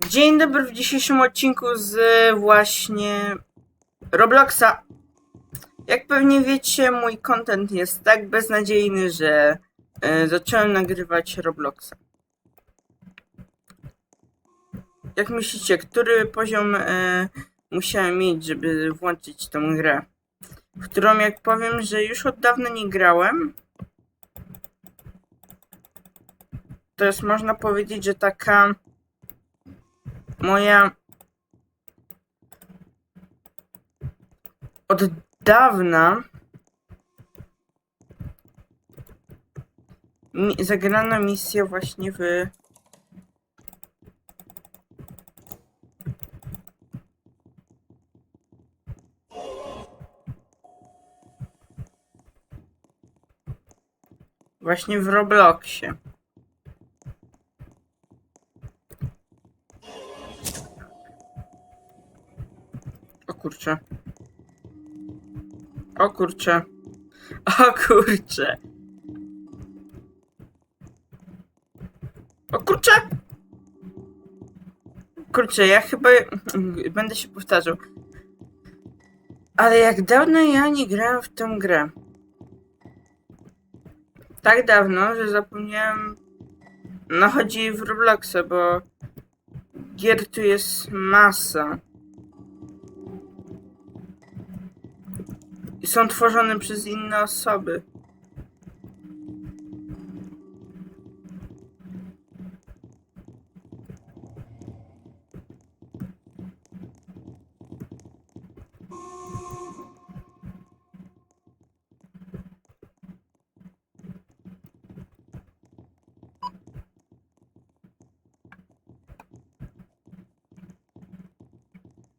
Dzień dobry w dzisiejszym odcinku z właśnie Robloxa. Jak pewnie wiecie, mój content jest tak beznadziejny, że e, zacząłem nagrywać Robloxa. Jak myślicie, który poziom e, musiałem mieć, żeby włączyć tą grę? W którą jak powiem, że już od dawna nie grałem. To jest można powiedzieć, że taka moja od dawna mi, zagrana misja właśnie w właśnie w Robloxie. Kurczę. O kurczę. O kurczę. O kurczę! Kurczę, ja chyba będę się powtarzał. Ale jak dawno ja nie grałem w tę grę. Tak dawno, że zapomniałem. No chodzi w Robloxa, bo gier tu jest masa. I są tworzone przez inne osoby.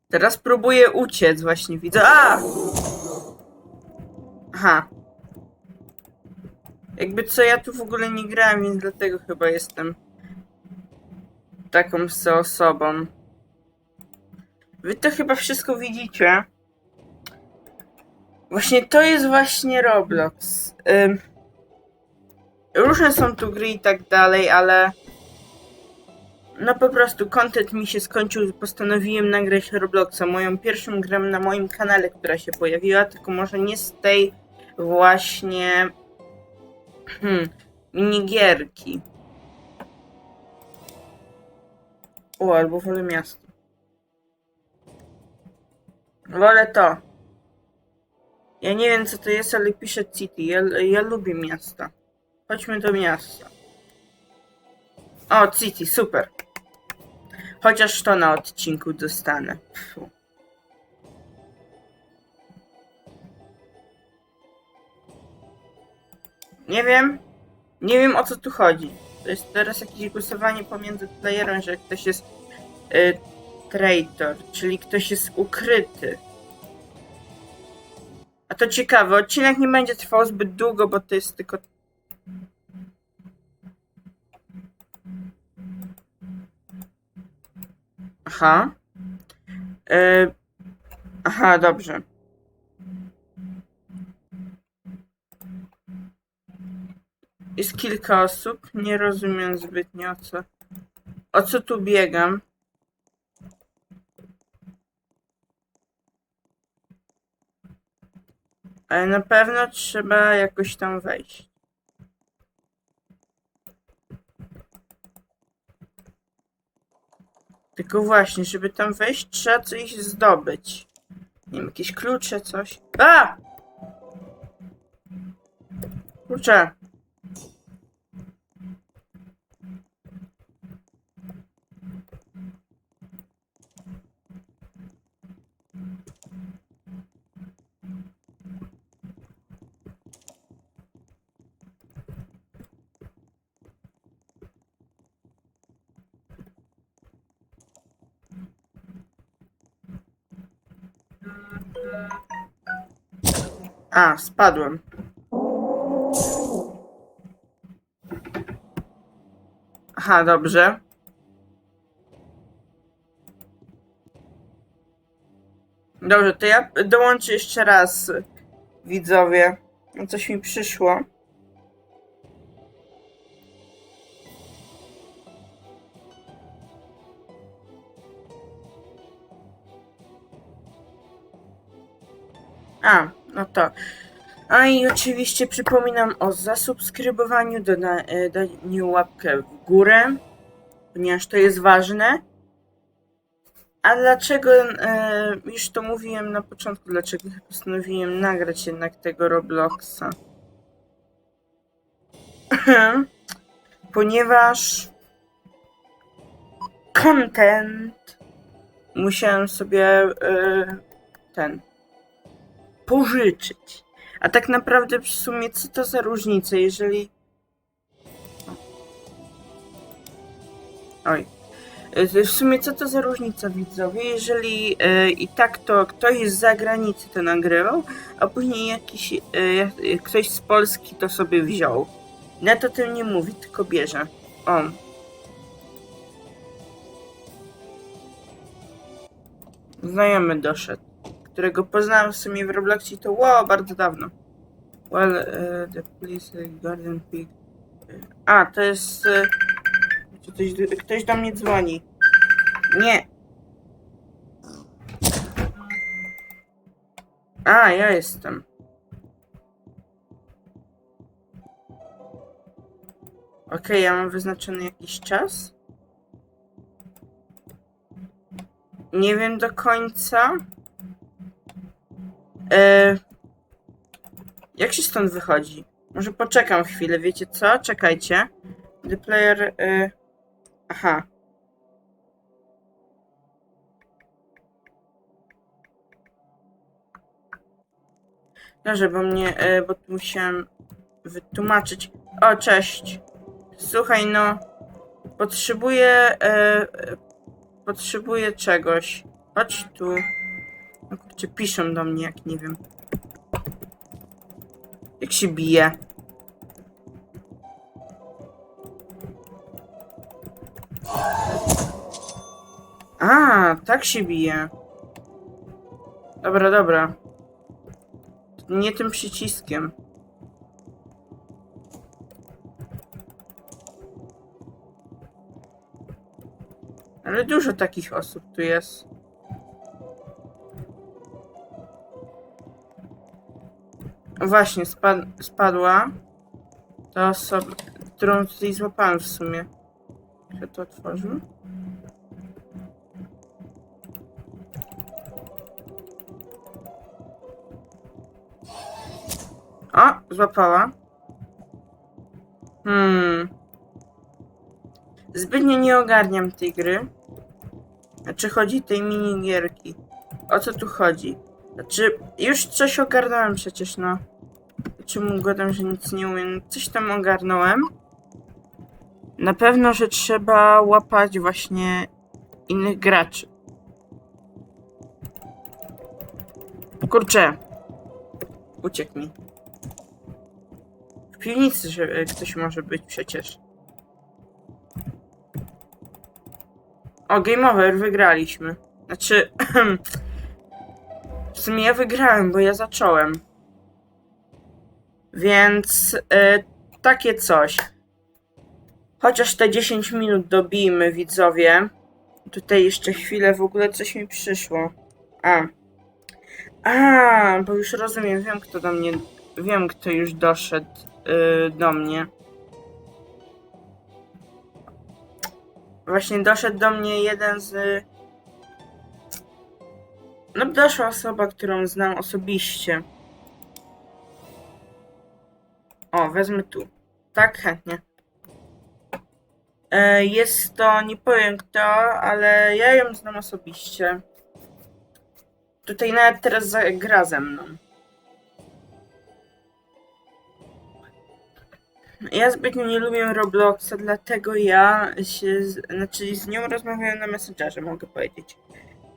Teraz próbuję uciec, właśnie widzę. A! Jakby co, ja tu w ogóle nie grałem, więc dlatego chyba jestem taką se osobą. Wy to chyba wszystko widzicie. Właśnie to jest właśnie Roblox. Ym, różne są tu gry i tak dalej, ale no po prostu content mi się skończył, postanowiłem nagrać Robloxa, moją pierwszą grę na moim kanale, która się pojawiła, tylko może nie z tej właśnie hmm, minigierki. O, albo wolę miasto. Wolę to. Ja nie wiem co to jest, ale piszę City. Ja, ja lubię miasta. Chodźmy do miasta. O, City, super. Chociaż to na odcinku dostanę. Pfu. Nie wiem. Nie wiem o co tu chodzi. To jest teraz jakieś głosowanie pomiędzy playerem, że ktoś jest y, traitor, czyli ktoś jest ukryty. A to ciekawe, odcinek nie będzie trwał zbyt długo, bo to jest tylko Aha. E, aha, dobrze. Jest kilka osób, nie rozumiem zbytnio o co, o co tu biegam. Ale na pewno trzeba jakoś tam wejść. Tylko właśnie, żeby tam wejść, trzeba coś zdobyć. Nie wiem, jakieś klucze, coś. A! Kurczę. A, spadłem. Aha, dobrze. Dobrze, to ja dołączę jeszcze raz, widzowie. Coś mi przyszło. A, no to. A i oczywiście przypominam o zasubskrybowaniu, doda- e, daniu łapkę w górę, ponieważ to jest ważne. A dlaczego, e, już to mówiłem na początku, dlaczego postanowiłem nagrać jednak tego Robloxa? Ponieważ content musiałem sobie e, ten pożyczyć. A tak naprawdę w sumie co to za różnica, jeżeli. Oj. E, W sumie co to za różnica widzowie, jeżeli e, i tak to ktoś z zagranicy to nagrywał, a później jakiś e, ktoś z Polski to sobie wziął. Net o tym nie mówi, tylko bierze. O. Znajomy doszedł którego poznałem w sumie w Robloxie to wow, bardzo dawno. Well, uh, the police uh, garden pig. A, to jest... Uh, ktoś, ktoś do mnie dzwoni. Nie. A, ja jestem. Okej, ja mam wyznaczony jakiś czas. Nie wiem do końca. E, jak się stąd wychodzi? Może poczekam chwilę, wiecie co? Czekajcie. The player. E, aha. Dobrze, bo mnie. E, bo tu musiałem wytłumaczyć. O, cześć. Słuchaj, no. Potrzebuję. E, e, potrzebuję czegoś. Chodź tu. No piszą do mnie, jak nie wiem. Jak się bije. A, tak się bije. Dobra, dobra. Nie tym przyciskiem. Ale dużo takich osób tu jest. Właśnie, spad spadła ta osoba, którą tutaj złapałem w sumie. Kto to otworzył? O, złapała. Hmm. Zbytnio nie ogarniam tej gry. Znaczy chodzi tej minigierki. O co tu chodzi? Znaczy, już coś ogarnąłem przecież, no. Czemu gadam, że nic nie umiem? Coś tam ogarnąłem. Na pewno, że trzeba łapać właśnie innych graczy. Kurczę. Uciekł mi. W piwnicy, że e, ktoś może być przecież. O, game over, wygraliśmy. Znaczy, w sumie ja wygrałem, bo ja zacząłem. Więc e, takie coś. Chociaż te 10 minut dobijmy, widzowie. Tutaj jeszcze chwilę w ogóle coś mi przyszło. A. A, bo już rozumiem, wiem kto do mnie. Wiem kto już doszedł y, do mnie. Właśnie doszedł do mnie jeden z. No, doszła osoba, którą znam osobiście. O, wezmę tu. Tak, chętnie. E, Jest to, nie powiem kto, ale ja ją znam osobiście. Tutaj nawet teraz gra ze mną. Ja zbytnio nie lubię Robloxa, dlatego ja się, z- znaczy z nią rozmawiałem na Messengerze, mogę powiedzieć.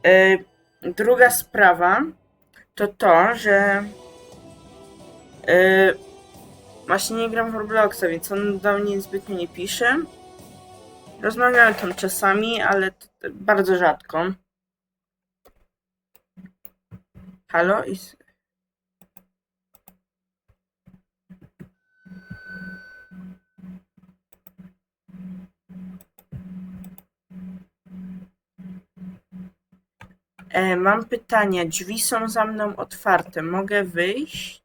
E, Druga sprawa to to, że e, Właśnie nie gram w Robloxa, więc on do mnie zbytnio nie pisze. Rozmawiamy tam czasami, ale bardzo rzadko. Halo? Is... E, mam pytania. Drzwi są za mną otwarte. Mogę wyjść?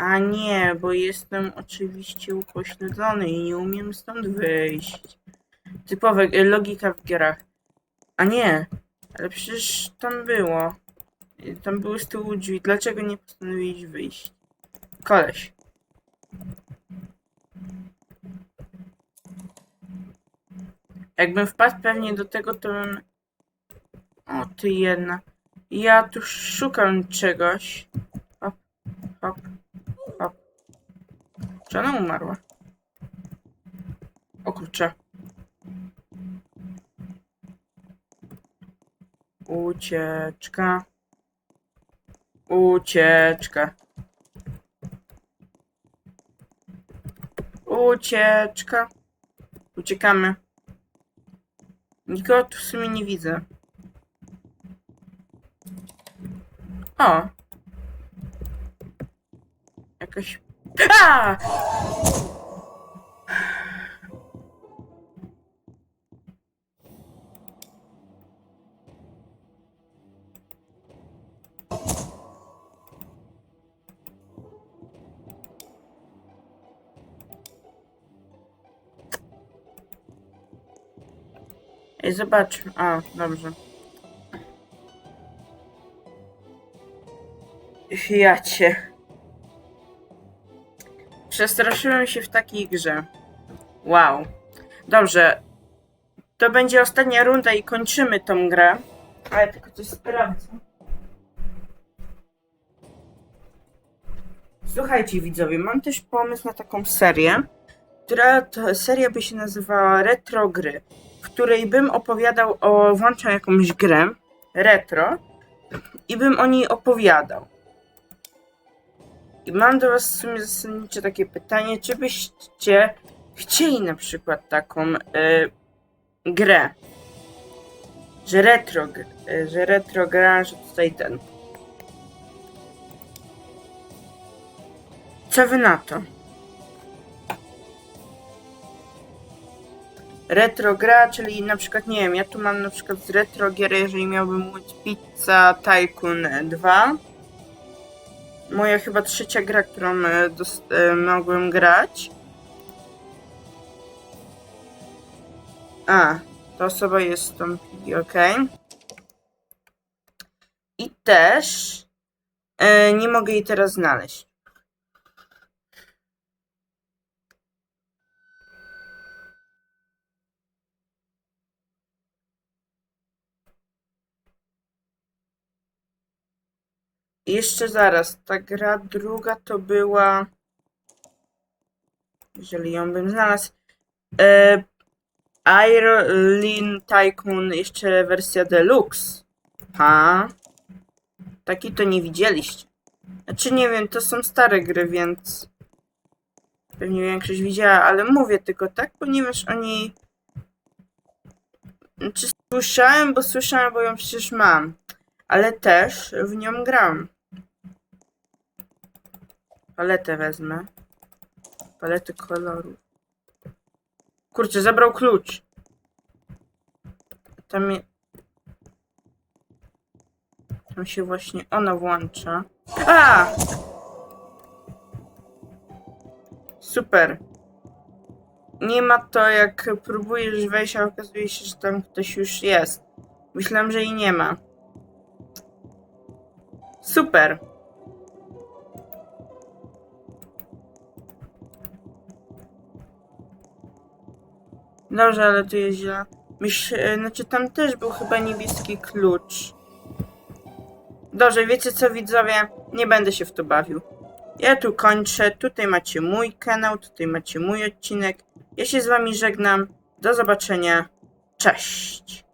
A nie, bo jestem oczywiście upośledzony i nie umiem stąd wyjść. Typowa e, logika w grach. A nie, ale przecież tam było. E, Tam były z tyłu drzwi. Dlaczego nie postanowiłeś wyjść? Koleś. Jakbym wpadł pewnie do tego, to bym... O, ty jedna. Ja tu szukam czegoś. Czy ona umarła? O kurczę. Ucieczka. Ucieczka. Ucieczka. Uciekamy. Nikogo tu w sumie nie widzę. O! Jakaś... A! Ej, zobacz. A, dobrze. Ja. Przestraszyłem się w takiej grze. Wow. Dobrze. To będzie ostatnia runda i kończymy tą grę. Ale tylko coś sprawdzę. Słuchajcie widzowie, mam też pomysł na taką serię, która to seria by się nazywała Retro Gry, w której bym opowiadał o, włączał jakąś grę retro i bym o niej opowiadał. I mam do Was w sumie zasadnicze takie pytanie, czy byście chcieli na przykład taką e, grę, że retro, e, że retro gra, że tutaj ten. Co Wy na to? Retro gra, czyli na przykład, nie wiem, ja tu mam na przykład z retro gier, jeżeli miałbym mówić Pizza Tycoon 2. Moja chyba trzecia gra, którą e, e, mogłem grać. A, ta osoba jest tą ok. I też e, nie mogę jej teraz znaleźć. Jeszcze zaraz, ta gra druga to była. Jeżeli ją bym znalazł. E, Airlin Tycoon, jeszcze wersja deluxe. Ha? Taki to nie widzieliście. Znaczy nie wiem, to są stare gry, więc pewnie większość widziała, ale mówię tylko tak, ponieważ oni. Czy słyszałem, bo słyszałem, bo ją przecież mam. Ale też w nią gram. Paletę wezmę. Palety koloru. Kurczę, zabrał klucz. Tam, je... Tam się właśnie ona włącza. A! Super. Nie ma to jak próbujesz wejść, a okazuje się, że tam ktoś już jest. Myślałem, że jej nie ma. Super. Dobrze, ale tu jest źle. Myśl, e, znaczy tam też był chyba niebieski klucz. Dobrze, wiecie co widzowie? Nie będę się w to bawił. Ja tu kończę. Tutaj macie mój kanał, tutaj macie mój odcinek. Ja się z wami żegnam. Do zobaczenia. Cześć.